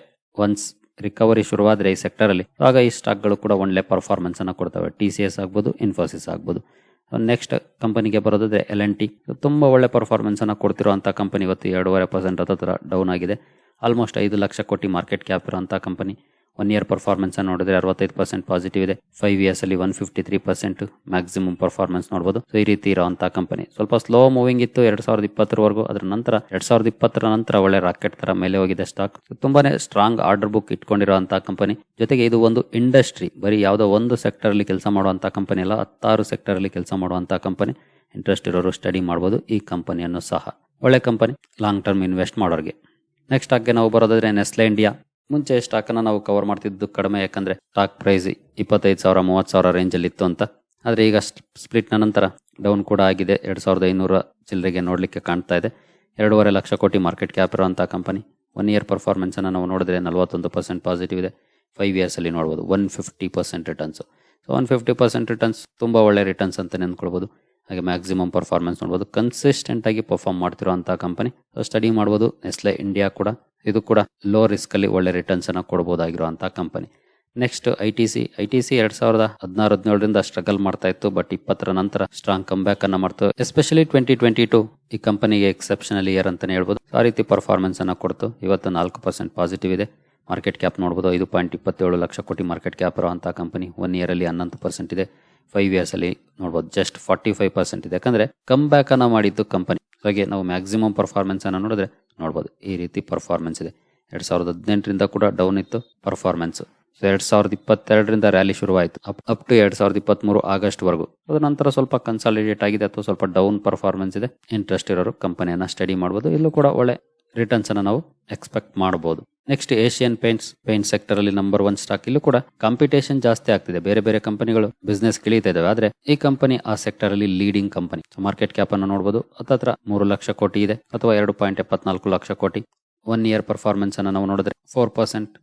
ಒನ್ಸ್ ರಿಕವರಿ ಶುರುವಾದರೆ ಈ ಸೆಕ್ಟರ್ ಅಲ್ಲಿ. ಆಗ ಈ ಸ್ಟಾಕ್ಗಳು ಕೂಡ ಒಳ್ಳೆ ಪರ್ಫಾರ್ಮೆನ್ಸ್ ಅನ್ನ ಕೊಡ್ತವೆ. ಟಿ ಸಿ ಎಸ್ ಆಗ್ಬೋದು ಇನ್ಫೋಸಿಸ್ ಆಗ್ಬೋದು. ನೆಕ್ಸ್ಟ್ ಕಂಪನಿಗೆ ಬರೋದಾದ್ರೆ ಎಲ್ ಎನ್ ಟಿ ತುಂಬಾ ಒಳ್ಳೆ ಪರ್ಫಾರ್ಮೆನ್ಸನ್ನು ಕೊಡ್ತಿರುವಂತ ಕಂಪನಿ ಇವತ್ತು ಎರಡೂವರೆ ಪರ್ಸೆಂಟ್ ಹತ್ರ ಡೌನ್ ಆಗಿದೆ. ಆಲ್ಮೋಸ್ಟ್ ಐದು ಲಕ್ಷ ಕೋಟಿ ಮಾರ್ಕೆಟ್ ಕ್ಯಾಪ್ ಇರುವಂತಹ ಕಂಪನಿ ಒನ್ ಇಯರ್ ಪರ್ಫಾರ್ಮೆನ್ಸ್ ನೋಡಿದ್ರೆ ಅರವತ್ತೈದು ಪರ್ಸೆಂಟ್ ಪಾಸಿಟಿವ್ ಇದೆ. ಫೈವ್ ಇಯರ್ಸ್ ಅಲ್ಲಿ one fifty three percent maximum performance ನೋಡಬಹುದು ಸೊ ಈ ರೀತಿ ಇರುವಂತಹ ಕಂಪನಿ ಸ್ವಲ್ಪ ಸ್ಲೋ ಮೂವಿಂಗ್ ಇತ್ತು ಎರಡ್ ಸಾವಿರದ ಇಪ್ಪತ್ತರವರೆಗೂ. ಅದರ ನಂತರ ಎರಡ್ ಸಾವಿರದ ಇಪ್ಪತ್ತರ ನಂತರ ಒಳ್ಳೆ ರಾಕೆಟ್ ತರ ಮೇಲೆ ಹೋಗಿದೆ ಸ್ಟಾಕ್ ತುಂಬಾನೇ ಸ್ಟ್ರಾಂಗ್ ಆರ್ಡರ್ ಬುಕ್ ಇಟ್ಕೊಂಡಿರುವಂತಹ ಕಂಪನಿ ಜೊತೆಗೆ ಇದು ಒಂದು ಇಂಡಸ್ಟ್ರಿ ಬರೀ ಯಾವುದೋ ಒಂದು ಸೆಕ್ಟರ್ ಅಲ್ಲಿ ಕೆಲಸ ಮಾಡುವಂತಹ ಕಂಪನಿ ಅಲ್ಲ, ಹತ್ತಾರು ಸೆಕ್ಟರ್ ಅಲ್ಲಿ ಕೆಲಸ ಮಾಡುವಂತಹ ಕಂಪನಿ ಇಂಟ್ರೆಸ್ಟ್ ಇರೋರು ಸ್ಟಡಿ ಮಾಡಬಹುದು ಈ ಕಂಪನಿಯನ್ನು ಸಹ. ಒಳ್ಳೆ ಕಂಪನಿ ಲಾಂಗ್ ಟರ್ಮ್ ಇನ್ವೆಸ್ಟ್ ಮಾಡೋರಿಗೆ. ನೆಕ್ಸ್ಟ್ ಹಾಗೆ ನಾವು ಬರೋದಾದ್ರೆ ನೆಸ್ಲೆ ಇಂಡಿಯಾ ಮುಂಚೆ ಸ್ಟಾಕ್ ಅನ್ನ ನಾವು ಕವರ್ ಮಾಡ್ತಿದ್ದು ಕಡಿಮೆ, ಯಾಕಂದ್ರೆ ಸ್ಟಾಕ್ ಪ್ರೈಸ್ ಇಪ್ಪತ್ತೈದು ಸಾವಿರ, ಮೂವತ್ತು ಸಾವಿರ ರೇಂಜ್ ಅಲ್ಲಿ ಇತ್ತು ಅಂತ. ಆದರೆ ಈಗ ಸ್ಪ್ಲಿಟ್ನ ನಂತರ ಡೌನ್ ಕೂಡ ಆಗಿದೆ. ಎರಡ್ ಸಾವಿರದ ಐನೂರ ಚಿಲ್ಲರೆಗೆ ನೋಡಲಿಕ್ಕೆ ಕಾಣ್ತಾ ಇದೆ. ಎರಡೂವರೆ ಲಕ್ಷ ಕೋಟಿ ಮಾರ್ಕೆಟ್ ಕ್ಯಾಪ್ ಇರುವಂತಹ ಕಂಪನಿ ಒನ್ ಇಯರ್ ಪರ್ಫಾರ್ಮೆನ್ಸನ್ನು ನಾವು ನೋಡಿದ್ರೆ ನಲವತ್ತೊಂದು ಪರ್ಸೆಂಟ್ ಪಾಸಿಟಿವ್ ಇದೆ. ಫೈವ್ ಇಯರ್ಸ್ ಅಲ್ಲಿ ನೋಡಬಹುದು one fifty percent returns so one fifty percent returns ತುಂಬಾ ಒಳ್ಳೆ ರಿಟರ್ನ್ಸ್ ಅಂತ ನೆನ್ಕೊಳ್ಬಹುದು ಹಾಗೆ ಮ್ಯಾಕ್ಸಿಮಮ್ ಪರ್ಫಾರ್ಮೆನ್ಸ್ ನೋಡ್ಬೋದು. ಕನ್ಸಿಸ್ಟೆಂಟ್ ಆಗಿ ಪರ್ಫಾರ್ಮ್ ಮಾಡ್ತಿರುವಂತಹ ಕಂಪನಿ ಸ್ಟಡಿ ಮಾಡ್ಬೋದು. ನೆಸ್ಲೆ ಇಂಡಿಯಾ ಕೂಡ. ಇದು ಕೂಡ ಲೋ ರಿಸ್ಕ್ ಅಲ್ಲಿ ಒಳ್ಳೆ ರಿಟರ್ನ್ಸ್ ಅನ್ನ ಕೊಡಬಹುದಾಗಿರುವಂತಹ company next I T C I T C ಎರಡ್ ಸಾವಿರದ ಹದಿನಾರು, ಹದಿನೇಳರಿಂದ ಸ್ಟ್ರಗಲ್ ಮಾಡ್ತಾ ಇತ್ತು ಬಟ್ ಇಪ್ಪತ್ತರ ನಂತರ ಸ್ಟ್ರಾಂಗ್ ಕಮ್ ಬ್ಯಾಕ್ ಅನ್ನ ಮಾಡ್ತು. ಎಸ್ಪೆಷಲಿ ಟ್ವೆಂಟಿ ಟ್ವೆಂಟಿ ಟು ಈ ಕಂಪನಿಗೆ ಎಕ್ಸೆಪ್ಷನಲ್ ಇಯರ್ ಅಂತಾನೆ ಹೇಳ್ಬೋದು. ಆ ರೀತಿ ಪರ್ಫಾರ್ಮೆನ್ಸ್ ಅನ್ನ ಕೊಡ್ತು. ಇವತ್ತು ನಾಲ್ಕು ಪರ್ಸೆಂಟ್ ಪಾಸಿಟಿವ್ ಇದೆ. ಮಾರ್ಕೆಟ್ ಕ್ಯಾಪ್ ನೋಡ್ಬೋದು. ಐದು ಪಾಯಿಂಟ್ ಇಪ್ಪತ್ತೇಳು ಲಕ್ಷ ಕೋಟಿ ಮಾರ್ಕೆಟ್ ಕ್ಯಾಪ್ ಇರುವಂತಹ ಕಂಪನಿ ಒನ್ ಇಯರ್ ಅಲ್ಲಿ ಹನ್ನೊಂದು ಪರ್ಸೆಂಟ್ ಇದೆ. ಫೈವ್ ಇಯರ್ಸ್ ಅಲ್ಲಿ ನೋಡಬಹುದು ಜಸ್ಟ್ ಫಾರ್ಟಿ ಫೈವ್ ಪರ್ಸೆಂಟ್ ಇದೆ. ಯಾಕಂದ್ರೆ ಕಮ್ ಬ್ಯಾಕ್ ಅನ್ನ ಮಾಡಿದ್ದು ಕಂಪನಿ ಹಾಗೆ ನಾವು ಮ್ಯಾಕ್ಸಿಮಮ್ ಪರ್ಫಾರ್ಮೆನ್ಸ್ ಅನ್ನ ನೋಡಿದ್ರೆ ನೋಡಬಹುದು ಈ ರೀತಿ ಪರ್ಫಾರ್ಮೆನ್ಸ್ ಇದೆ. ಎರಡ್ ಸಾವಿರದ ಹದಿನೆಂಟರಿಂದ ಕೂಡ ಡೌನ್ ಇತ್ತು ಪರ್ಫಾರ್ಮೆನ್ಸ್ ಸೊ ಎರಡ್ ಸಾವಿರದ ಇಪ್ಪತ್ತೆರಡರಿಂದ ರ್ಯಾಲಿ ಶುರುವಾಯಿತು. ಅಪ್ ಅಪ್ ಟು ಎರಡ್ ಸಾವಿರದ ಇಪ್ಪತ್ತ್ಮೂರು ಆಗಸ್ಟ್ ವರೆಗೂ. ಅದ ನಂತರ ಸ್ವಲ್ಪ ಕನ್ಸಾಲಿಡೇಟ್ ಆಗಿದೆ ಅಥವಾ ಸ್ವಲ್ಪ ಡೌನ್ ಪರ್ಫಾರ್ಮೆನ್ಸ್ ಇದೆ. ಇಂಟ್ರೆಸ್ಟ್ ಇರೋರು ಕಂಪನಿಯನ್ನ ಸ್ಟಡಿ ಮಾಡಬಹುದು ಇಲ್ಲೂ ಕೂಡ ಒಳ್ಳೆ ರಿಟರ್ನ್ಸ್ ಅನ್ನ ನಾವು ಎಕ್ಸ್ಪೆಕ್ಟ್ ಮಾಡಬಹುದು. Next Asian Paints paint sector ಅಲ್ಲಿ ನಂಬರ್ ಒನ್ ಸ್ಟಾಕ್ ಇಲ್ಲೂ ಕೂಡ ಕಾಂಪಿಟೇಷನ್ ಜಾಸ್ತಿ ಆಗ್ತಿದೆ. ಬೇರೆ ಬೇರೆ ಕಂಪನಿಗಳು ಬಿಸ್ನೆಸ್ ಕಿಳಿತಾ ಇದಾವೆ. ಆದ್ರೆ ಈ ಕಂಪನಿ ಆ ಸೆಕ್ಟರ್ ಅಲ್ಲಿ ಲೀಡಿಂಗ್ ಕಂಪನಿ ಮಾರ್ಕೆಟ್ ಕ್ಯಾಪ್ ಅನ್ನು ನೋಡಬಹುದು ಹತ್ತತ್ರ ಮೂರು ಲಕ್ಷ ಕೋಟಿ ಇದೆ ಅಥವಾ ಎರಡು ಪಾಯಿಂಟ್ ಎಪ್ಪತ್ನಾಲ್ಕು ಲಕ್ಷ ಕೋಟಿ. ಒನ್ ಇಯರ್ ಪರ್ಫಾರ್ಮೆನ್ಸ್ ಅನ್ನ ನಾವು ನೋಡಿದ್ರೆ ಫೋರ್ ಪರ್ಸೆಂಟ್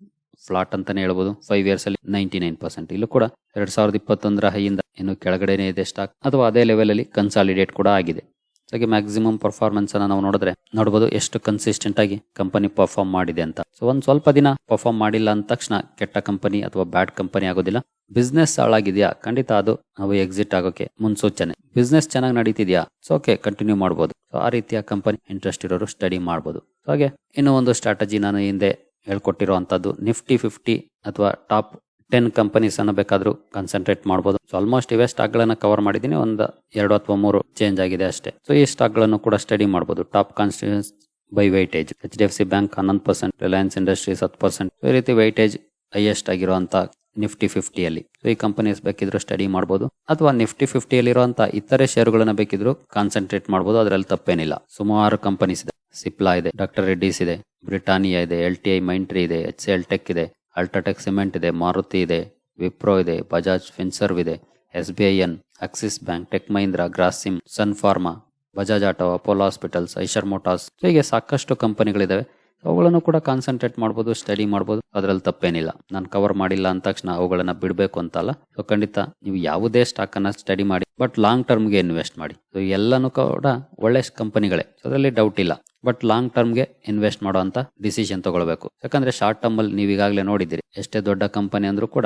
ಫ್ಲಾಟ್ ಅಂತಾನೆ ಹೇಳ್ಬೋದು. ಫೈವ್ ಇಯರ್ಸ್ ಅಲ್ಲಿ ನೈಂಟಿ ನೈನ್ ಪರ್ಸೆಂಟ್ ಇಲ್ಲೂ ಕೂಡ ಎರಡ್ ಸಾವಿರದ ಇಪ್ಪತ್ತೊಂದರ ಹೈಯಿಂದ ಇನ್ನು ಕೆಳಗಡೆನೆ ಇದೆ ಸ್ಟಾಕ್ ಅಥವಾ ಅದೇ ಲೆವೆಲ್ ಅಲ್ಲಿ ಕನ್ಸಾಲಿಡೇಟ್ ಕೂಡ ಆಗಿದೆ. ಹಾಗೆ ಮ್ಯಾಕ್ಸಿಮಮ್ ಪರ್ಫಾರ್ಮೆನ್ಸ್ ಅನ್ನ ನಾವು ನೋಡಿದ್ರೆ ನೋಡಬಹುದು ಎಷ್ಟು ಕನ್ಸಿಸ್ಟೆಂಟ್ ಆಗಿ ಕಂಪನಿ ಪರ್ಫಾರ್ಮ್ ಮಾಡಿದೆ ಅಂತ. ಸೊ ಒಂದ್ ಸ್ವಲ್ಪ ದಿನ ಪರ್ಫಾರ್ಮ್ ಮಾಡಿಲ್ಲ ಅಂದ ತಕ್ಷಣ ಕೆಟ್ಟ ಕಂಪನಿ ಅಥವಾ ಬ್ಯಾಡ್ ಕಂಪನಿ ಆಗೋದಿಲ್ಲ. ಬಿಸ್ನೆಸ್ ಹಾಳಾಗಿದೆಯಾ? ಖಂಡಿತ ಅದು ನಾವು ಎಕ್ಸಿಟ್ ಆಗೋಕೆ ಮುನ್ಸೂಚನೆ. ಬಿಸ್ನೆಸ್ ಚೆನ್ನಾಗಿ ನಡೀತಿದ್ಯಾ? ಸೊ ಓಕೆ ಕಂಟಿನ್ಯೂ ಮಾಡಬಹುದು ಸೊ ಆ ರೀತಿಯ ಕಂಪನಿ ಇಂಟ್ರೆಸ್ಟ್ ಇರೋರು ಸ್ಟಡಿ ಮಾಡಬಹುದು ಹಾಗೆ ಇನ್ನೂ ಒಂದು ಸ್ಟ್ರಾಟಜಿ ನಾನು ಹಿಂದೆ ಹೇಳ್ಕೊಟ್ಟಿರುವಂತದ್ದು ನಿಫ್ಟಿ ಫಿಫ್ಟಿ ಅಥವಾ ಟಾಪ್ ಟೆನ್ ಕಂಪನೀಸ್ ಅನ್ನ ಬೇಕಾದ್ರೂ ಕಾನ್ಸಂಟ್ರೇಟ್ ಮಾಡಬಹುದು ಸೊ ಆಲ್ಮೋಸ್ಟ್ ಇವೇ ಸ್ಟಾಕ್ ಗಳನ್ನ ಕವರ್ ಮಾಡಿದ್ದೀನಿ. ಒಂದು ಎರಡು ಅಥವಾ ಮೂರು ಚೇಂಜ್ ಆಗಿದೆ ಅಷ್ಟೇ. ಸೊ ಈ ಸ್ಟಾಕ್ಗಳನ್ನು ಕೂಡ ಸ್ಟಡಿ ಮಾಡಬಹುದು top constituents by weightage H D F C bank ಹನ್ನೊಂದು ಪರ್ಸೆಂಟ್ ರಿಲಯನ್ಸ್ ಇಂಡಸ್ಟ್ರೀಸ್ ಹತ್ತು ಪರ್ಸೆಂಟ್ ಈ ರೀತಿ ವೈಟೇಜ್ ಹೈಯೆಸ್ಟ್ ಆಗಿರುವಂತ ನಿಫ್ಟಿ ಫಿಫ್ಟಿಯಲ್ಲಿ ಸೊ ಈ ಕಂಪನೀಸ್ ಬೇಕಿದ್ರು ಸ್ಟಡಿ ಮಾಡಬಹುದು ಅಥವಾ ನಿಫ್ಟಿ ಫಿಫ್ಟಿಯಲ್ಲಿ ಇರುವಂತಹ ಇತರೆ ಷೇರುಗಳನ್ನ ಬೇಕಿದ್ರು ಕಾನ್ಸಂಟ್ರೇಟ್ ಮಾಡಬಹುದು ಅದರಲ್ಲಿ ತಪ್ಪೇನಿಲ್ಲ. ಸುಮಾರು ಕಂಪನೀಸ್ ಇದೆ. ಸಿಪ್ಲಾ ಇದೆ ಡಾಕ್ಟರ್ ರೆಡ್ಡಿಸ್ ಇದೆ ಬ್ರಿಟಾನಿಯಾ ಇದೆ ಎಲ್ ಟಿ ಐ ಮೈಂಟ್ರಿ ಇದೆ ಎಚ್ ಎಲ್ ಟೆಕ್ ಇದೆ. ಅಲ್ಟ್ರಾಟೆಕ್ ಸಿಮೆಂಟ್ ಇದೆ, ಮಾರುತಿ ಇದೆ, ವಿಪ್ರೋ ಇದೆ, ಬಜಾಜ್ ಫಿನ್ಸರ್ವ್ ಇದೆ S B I N Axis bank, Tech Mahindra Grasim Sun Pharma, Bajaj auto, Apollo hospitals, Eicher motors ಹೀಗೆ ಸಾಕಷ್ಟು ಕಂಪನಿಗಳಿದ್ದಾವೆ ಅವುಗಳನ್ನು ಕೂಡ ಕಾನ್ಸಂಟ್ರೇಟ್ ಮಾಡ್ಬೋದು ಸ್ಟಡಿ ಮಾಡ್ಬೋದು. ಅದರಲ್ಲಿ ತಪ್ಪೇನಿಲ್ಲ. ನಾನು ಕವರ್ ಮಾಡಿಲ್ಲ ಅಂದ ತಕ್ಷಣ ಅವುಗಳನ್ನು ಬಿಡಬೇಕು ಅಂತಲ್ಲ. ಸೊ ಖಂಡಿತ ನೀವು ಯಾವುದೇ ಸ್ಟಾಕ್ ಅನ್ನ ಸ್ಟಡಿ ಮಾಡಿ ಬಟ್ ಲಾಂಗ್ ಟರ್ಮ್ಗೆ ಇನ್ವೆಸ್ಟ್ ಮಾಡಿ. ಸೊ ಎಲ್ಲನೂ ಕೂಡ ಒಳ್ಳೆ ಕಂಪನಿಗಳೇ ಅದರಲ್ಲಿ ಡೌಟ್ ಇಲ್ಲ. ಬಟ್ ಲಾಂಗ್ ಟರ್ಮ್ಗೆ ಇನ್ವೆಸ್ಟ್ ಮಾಡುವಂತ ಡಿಸಿಷನ್ ತಗೊಳ್ಬೇಕು. ಯಾಕಂದ್ರೆ ಶಾರ್ಟ್ ಟರ್ಮ್ ಅಲ್ಲಿ ನೀವು ಈಗಾಗಲೇ ನೋಡಿದ್ದೀರಿ. ಎಷ್ಟೇ ದೊಡ್ಡ ಕಂಪನಿ ಅಂದ್ರೂ ಕೂಡ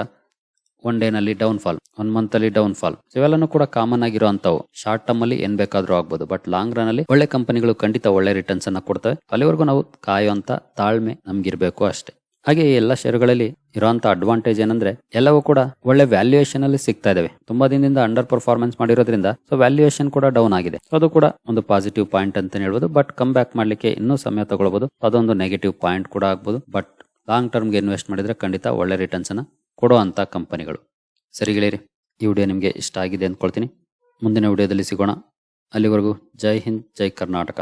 ಒನ್ ಡೇನಲ್ಲಿ ಡೌನ್ ಫಾಲ್ ಒನ್ ಮಂತ್ ಅಲ್ಲಿ ಡೌನ್ ಫಾಲ್ ಇವೆಲ್ಲನೂ ಕೂಡ ಕಾಮನ್ ಆಗಿರುವಂತವು ಶಾರ್ಟ್ ಟರ್ಮ್ ಅಲ್ಲಿ ಏನ್ ಬೇಕಾದ್ರೂ ಆಗ್ಬೋದು. ಬಟ್ ಲಾಂಗ್ ರನ್ ಅಲ್ಲಿ ಒಳ್ಳೆ ಕಂಪನಿಗಳು ಖಂಡಿತ ಒಳ್ಳೆ ರಿಟರ್ನ್ಸ್ ಅನ್ನ ಕೊಡ್ತವೆ. ಅಲ್ಲಿವರೆಗೂ ನಾವು ಕಾಯುವಂತ ತಾಳ್ಮೆ ನಮ್ಗಿರ್ಬೇಕು ಅಷ್ಟೇ. ಹಾಗೆ ಈ ಎಲ್ಲ ಷೇರುಗಳಲ್ಲಿ ಇರುವಂತ ಅಡ್ವಾಂಟೇಜ್ ಏನಂದ್ರೆ ಎಲ್ಲವೂ ಕೂಡ ಒಳ್ಳೆ ವ್ಯಾಲ್ಯೂಯೇಷನ್ ಅಲ್ಲಿ ಸಿಗ್ತಾ ಇದಾವೆ. ತುಂಬಾ ದಿನದಿಂದ ಅಂಡರ್ ಪರ್ಫಾರ್ಮೆನ್ಸ್ ಮಾಡಿರೋದ್ರಿಂದ ಸೊ ವ್ಯಾಲ್ಯೂಯೇಷನ್ ಕೂಡ ಡೌನ್ ಆಗಿದೆ. ಅದು ಕೂಡ ಒಂದು ಪಾಸಿಟಿವ್ ಪಾಯಿಂಟ್ ಅಂತ ಹೇಳ್ಬೋದು. ಬಟ್ ಕಮ್ ಬ್ಯಾಕ್ ಮಾಡ್ಲಿಕ್ಕೆ ಇನ್ನೂ ಸಮಯ ತಗೊಳ್ಬಹುದು ಅದೊಂದು ನೆಗೆಟಿವ್ ಪಾಯಿಂಟ್ ಕೂಡ ಆಗ್ಬೋದು. ಬಟ್ ಲಾಂಗ್ ಟರ್ಮ್ಗೆ ಇನ್ವೆಸ್ಟ್ ಮಾಡಿದ್ರೆ ಖಂಡಿತ ಒಳ್ಳೆ ರಿಟರ್ನ್ಸ್ ಅನ್ನ ಅಂತ ಕಂಪನಿಗಳು ಸರಿ ಗೆಳೆಯರಿ, ಈ ವಿಡಿಯೋ ನಿಮಗೆ ಇಷ್ಟ ಆಗಿದೆ ಅಂದ್ಕೊಳ್ತೀನಿ. ಮುಂದಿನ ವಿಡಿಯೋದಲ್ಲಿ ಸಿಗೋಣ. ಅಲ್ಲಿವರೆಗೂ ಜೈ ಹಿಂದ್, ಜೈ ಕರ್ನಾಟಕ.